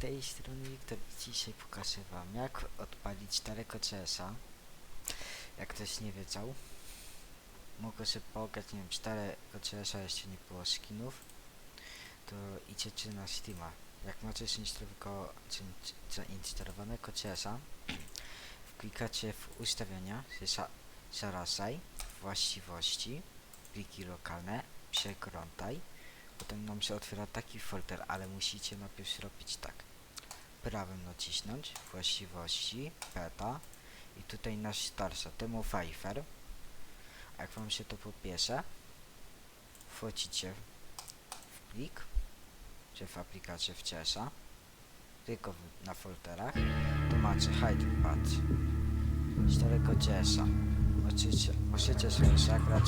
tej strony Wiktor dzisiaj pokażę wam jak odpalić starego CS-a jak ktoś nie wiedział mogę sobie pograć, nie wiem, starego CS-a jeszcze nie było skinów to idziecie na Steama. Jak macie zainstalowanego, CS-a klikacie w ustawienia zarazaj właściwości pliki lokalne przeglądaj Potem nam się otwiera taki folder, ale musicie najpierw zrobić tak. Prawym nacisnąć, właściwości, beta i tutaj nasz starsza, temu Pfeiffer. A jak wam się to pobierze, wchodzicie w plik, czy w aplikację w CSa, tylko na folderach, tu macie hide pad starego CSa. Możecie, możecie sobie zagrać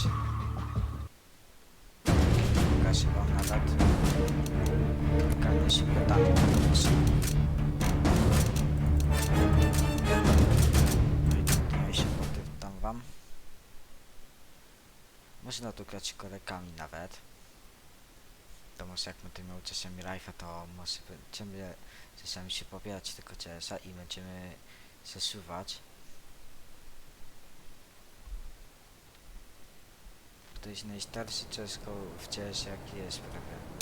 pytania na głos. No i się podpytam wam. Można tu grać kolegami nawet. To może jak będę miał czasami live'a, to może będziemy czasami się pobierać tego CS-a i będziemy zasuwać. To jest najstarszy CSGO w CS jaki jest prawie.